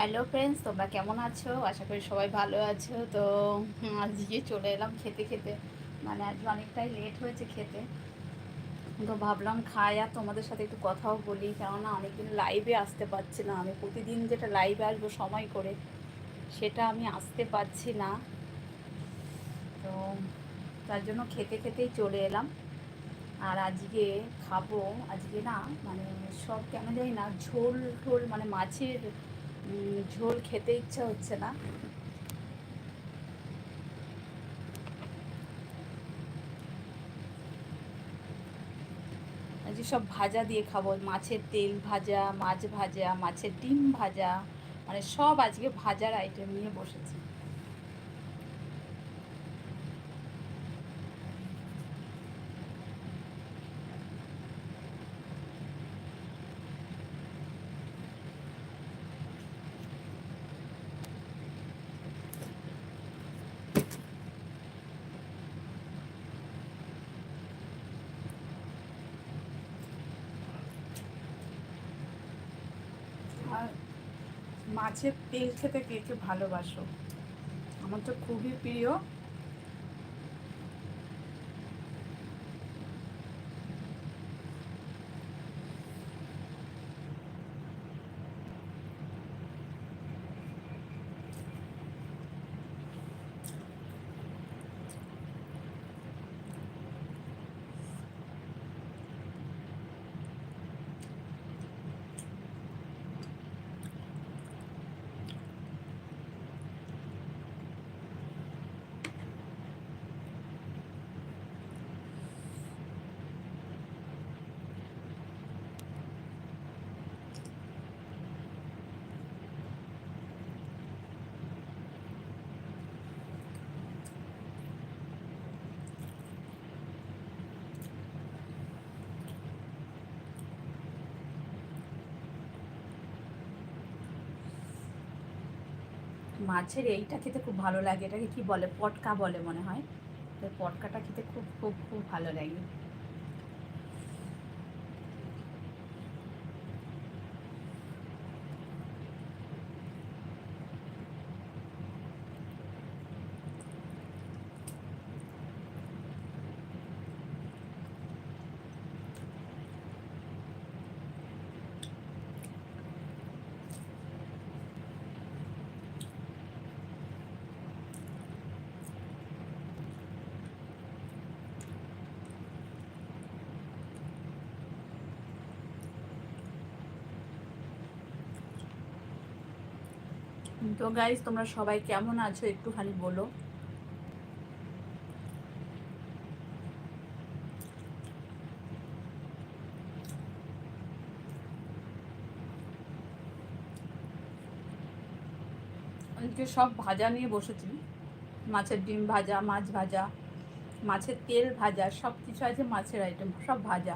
Hello friends তোমরা কেমন আছো? আশা করি সবাই ভালো আছো। তো আজকে চলে এলাম খেতে খেতে। মানে আজকে অনেকটাই লেট হয়েছে খেতে। তো ভাবলাম খাই আর তোমাদের সাথে একটু কথাও বলি। কেননা অনেকদিন লাইভে আসতে পারছি না। আমি প্রতিদিন যেটা লাইভে আসব সময় করে, সেটা আমি আসতে পারছি না। তো, তার জন্য খেতে খেতেই চলে এলাম। আর আজকে খাব। আজকে না মানে সব কেন জানি না ঝোল টোল মানে মাছের ঝোল খেতে ইচ্ছা হচ্ছে না। যে সব ভাজা দিয়ে খাব মাছের তেল ভাজা, মাছ ভাজা, মাছের ডিম ভাজা মানে সব আজকে ভাজার আইটেম নিয়ে বসেছি আর মাছের তেল খেতে কে কে ভালোবাসো? আমার তো খুবই প্রিয় মাছের এইটা খেতে খুব ভালো লাগে। এটাকে কি বলে? পটকা বলে মনে হয়। তো পটকাটা খেতে খুব খুব খুব ভালো লাগে। তো গাইজ তোমরা সবাই কেমন আছো? একটুখানি বলো। আজকে সব ভাজা নিয়ে বসেছি। মাছের ডিম ভাজা, মাছ ভাজা, মাছের তেল ভাজা সব কিছু আছে মাছের আইটেম সব ভাজা।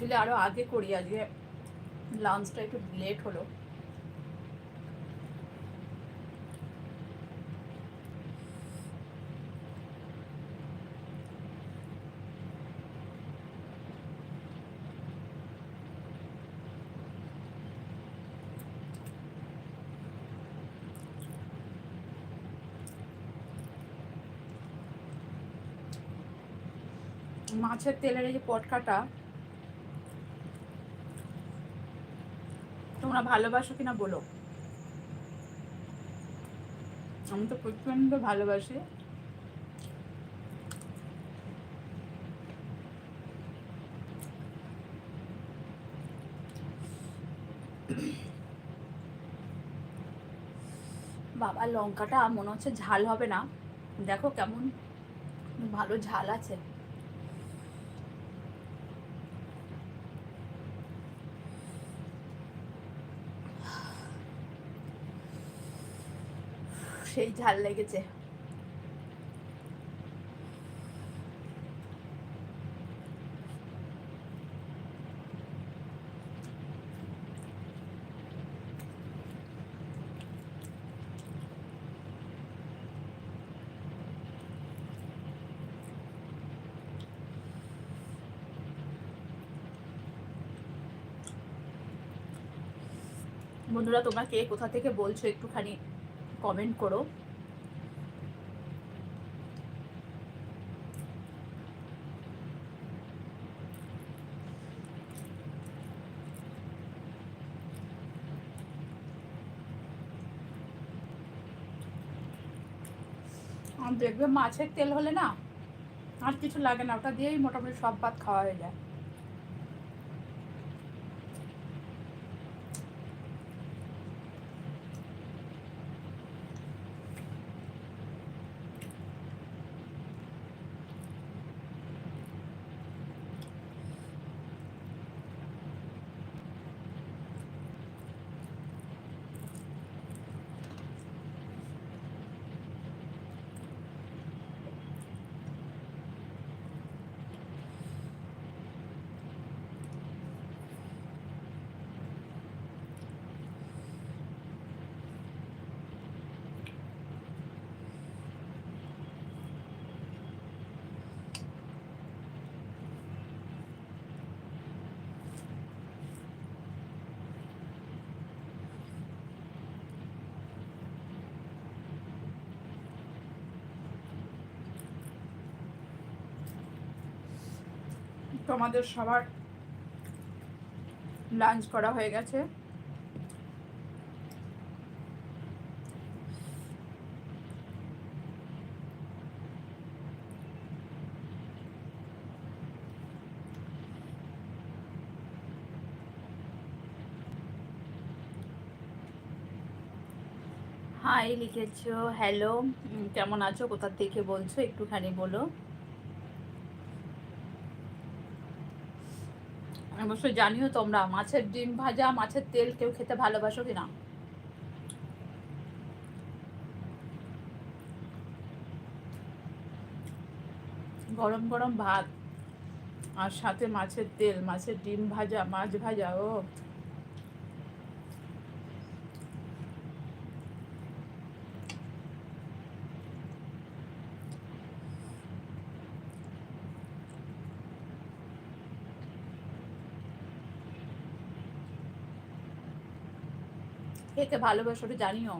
অ্যাকচুয়ালি আরও আগে করি আজকে লাঞ্চটা একটু লেট হলো। মাছের তেলের এই যে পটকাটা তোমরা ভালোবাসো কিনা বলো। আমি তো প্রচণ্ড ভালোবাসি। বাবা, লঙ্কাটা মনে হচ্ছে ঝাল হবে না। দেখো কেমন ভালো ঝাল আছে। সেই ঝাল লেগেছে। বন্ধুরা তোমরা কে কোথা থেকে বলছো একটুখানি? কমেন্ট করো। দেখবে মাছের তেল হলে না আর কিছু লাগে না, ওটা দিয়েই মোটামুটি সব ভাত খাওয়া হয়ে যায়। তোমাদের সবার লাঞ্চ করা হয়ে গেছে। হাই লিখেছো। হ্যালো কেমন আছো? কোথা থেকে বলছো? একটুখানি বলো। অবশ্যই জানিও তোমরা, মাছের ডিম ভাজা, মাছের তেল কেউ খেতে ভালোবাসো কিনা? গরম গরম ভাত আর সাথে মাছের তেল, মাছের ডিম ভাজা, মাছ ভাজা, ও। খেতে ভালোবাসো জানিও।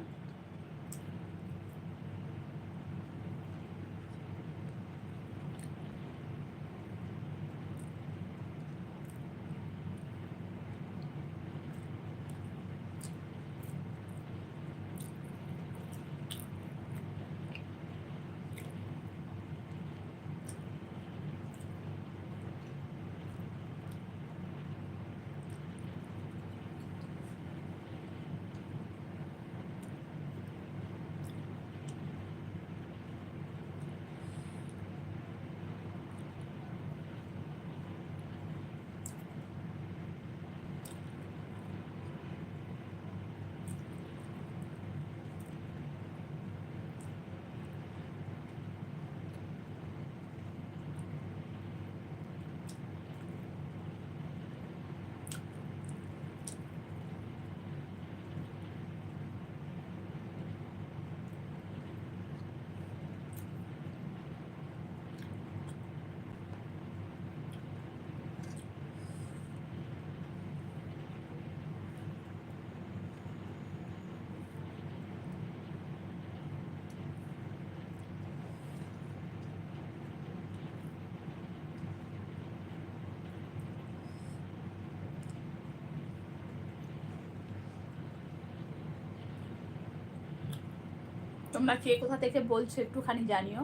তোমরা কে কোথা থেকে বলছো একটুখানি জানিও।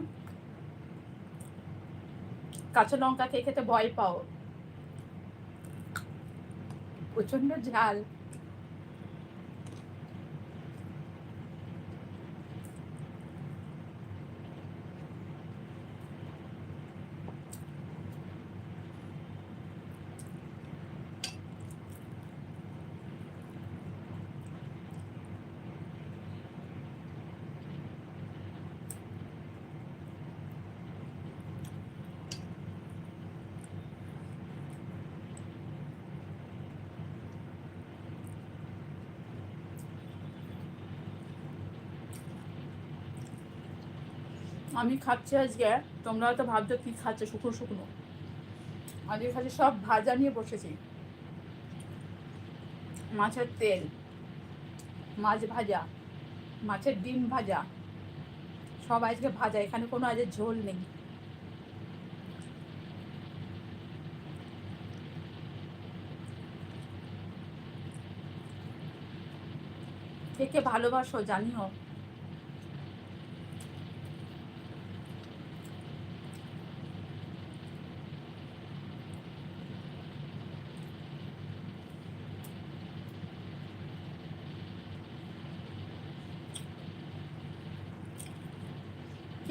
কাঁচা লঙ্কা কে খেতে ভয় পাও। প্রচণ্ড ঝাল। আমি খাচ্ছি আজকে, তোমরা হয়তো ভাবছ কি খাচ্ছে, শুকনো শুকনো। আজকে খাচ্ছি সব ভাজা নিয়ে বসেছি। মাছের তেল, মাছ ভাজা, মাছের ডিম ভাজা, সব আজকে ভাজা, এখানে কোনো আজকে ঝোল নেই। কে কে ভালোবাসো জানিও।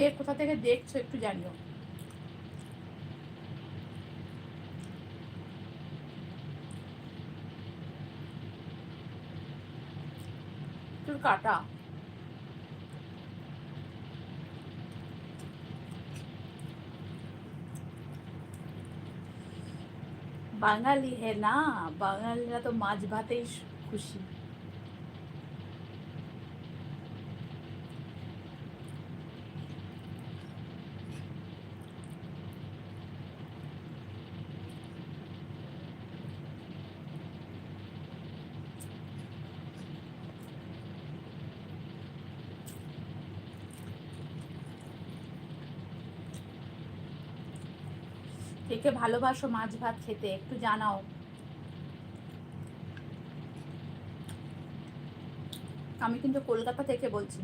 কে কোথা থেকে দেখছ একটু জানিও। তোর কাটা। বাঙালি হে না, বাঙালিরা তো মাছ ভাতেই খুশি। কে ভালোবাসো মাছ ভাত খেতে, একটু জানাও। আমি কিন্তু কলকাতা থেকে বলছি।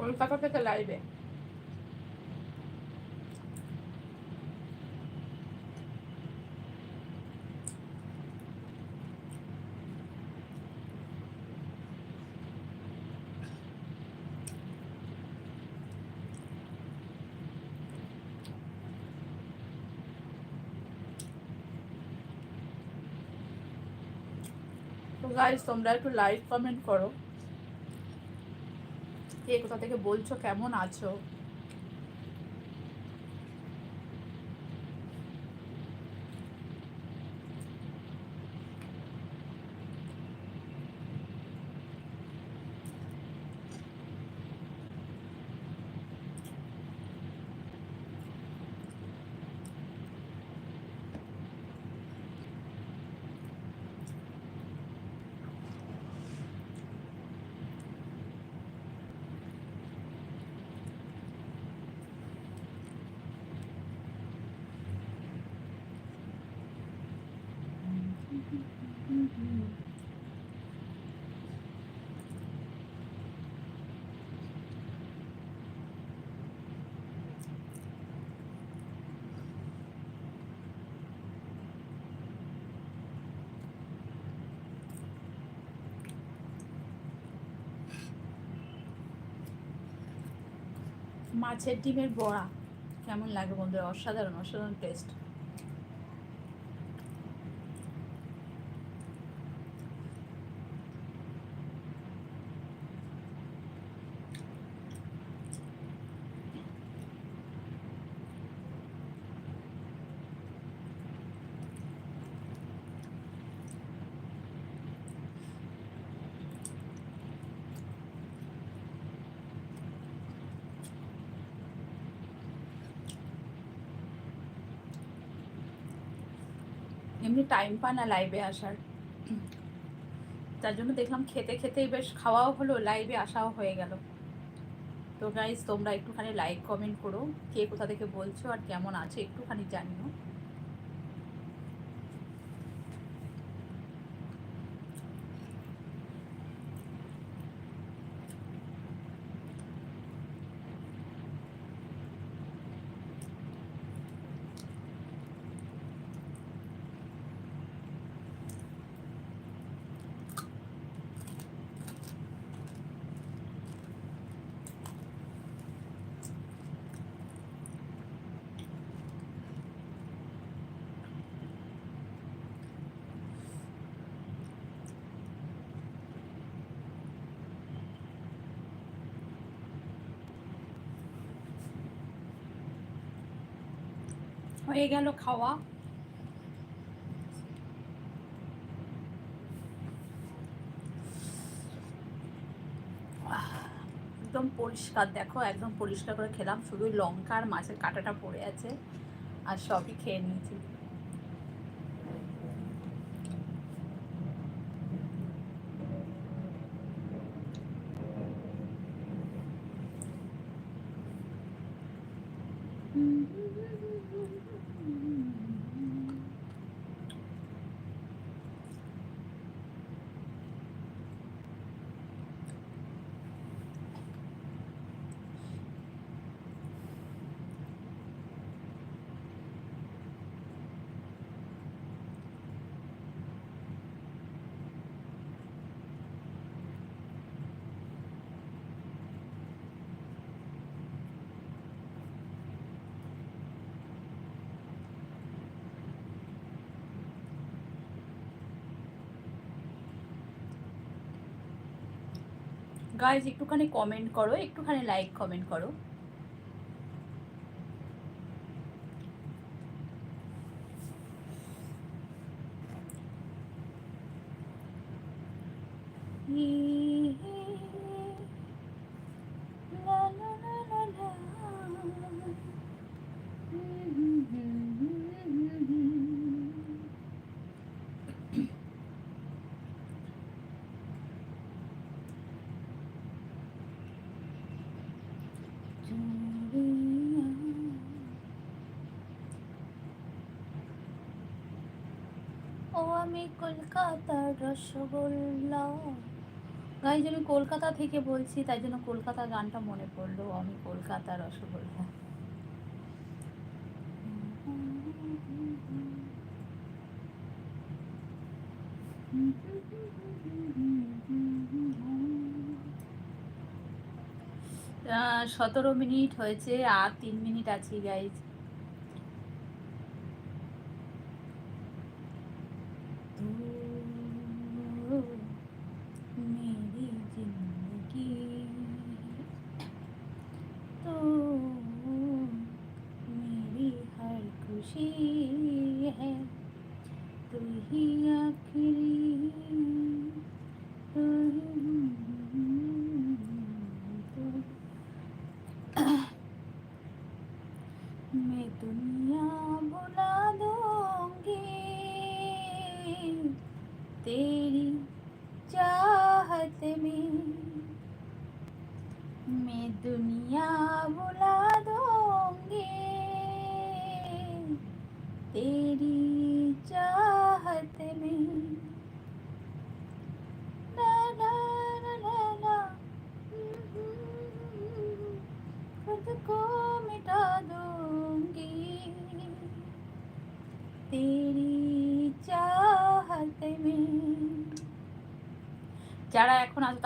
কলকাতা থেকে লাইভে গাইজ তোমরা একটু লাইক কমেন্ট করো। কে কোথা থেকে বলছো কেমন আছো? মাছের ডিমের বড়া। কেমন লাগে বন্ধুরা? অসাধারণ অসাধারণ টেস্ট এমনি টাইম পায় না লাইভে আসার। তার জন্য দেখলাম খেতে খেতেই বেশ খাওয়াও হলো লাইভে আসাও হয়ে গেল। তো গাইজ তোমরা একটুখানি লাইক কমেন্ট করো, কে কোথা থেকে বলছো আর কেমন আছে একটুখানি জানিও। হয়ে গেল খাওয়া একদম পরিষ্কার, দেখো, একদম পরিষ্কার করে খেলাম শুধু লঙ্কা আর মাছের কাঁটাটা পড়ে আছে, আর সবই খেয়ে নিয়েছি Mm-hmm. গাইজ একটুখানি কমেন্ট করো একটুখানি লাইক কমেন্ট করো। আমি কলকাতার রসগোল্লা। গাইজ, আমি কলকাতা থেকে বলছি, তাই জন্য কলকাতা গানটা মনে পড়ল, আমি কলকাতা রসগোল্লা। সতেরো মিনিট হয়েছে, আর তিন মিনিট আছি, গাইজ। तेरी चाहत में मैं दुनिया भुला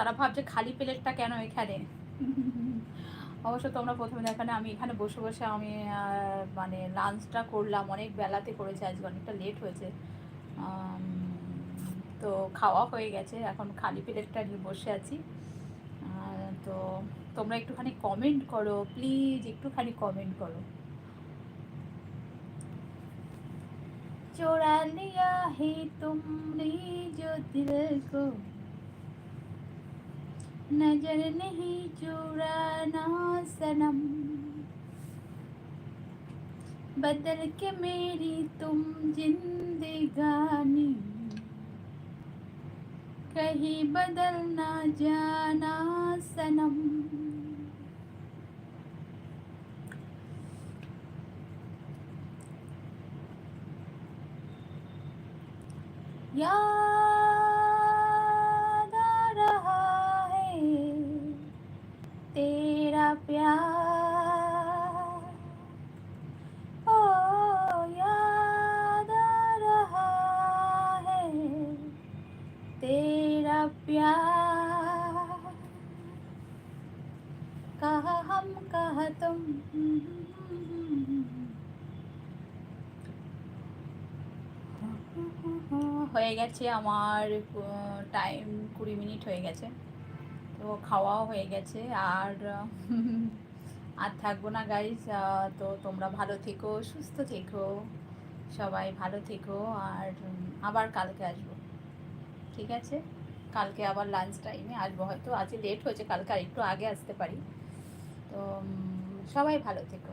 তারা ভাবছে খালি প্লেটটা কেন এখানে অবশ্য তোমরা প্রথমে দেখানে আমি এখানে বসে বসে আমি আহ, মানে লাঞ্চটা করলাম অনেক বেলাতে করেছি আজকে অনেকটা লেট হয়েছে আম, তো খাওয়া হয়ে গেছে এখন খালি প্লেটটা নিয়ে বসে আছি আহ, তো তোমরা একটুখানি কমেন্ট করো প্লিজ একটুখানি কমেন্ট করো चुरा लिया है तुमने जो दिल को नज़र नहीं चुराना सनम। बदल के मेरी तुम जिंदगानी। कहीं बदल ना जाना सनम। याद হয়ে গেছে, আমার টাইম কুড়ি মিনিট হয়ে গেছে। তো খাওয়াও হয়ে গেছে, আর আর থাকব না গাইজ তো তোমরা ভালো থেকো, সুস্থ থেকো, সবাই ভালো থেকো, আর, আবার কালকে আসব। ঠিক আছে? কালকে আবার লাঞ্চ টাইমে আসব, হয়তো আজ লেট হয়েছে, কালকে আর একটু আগে আসতে পারি। তো সবাই ভালো থেকো।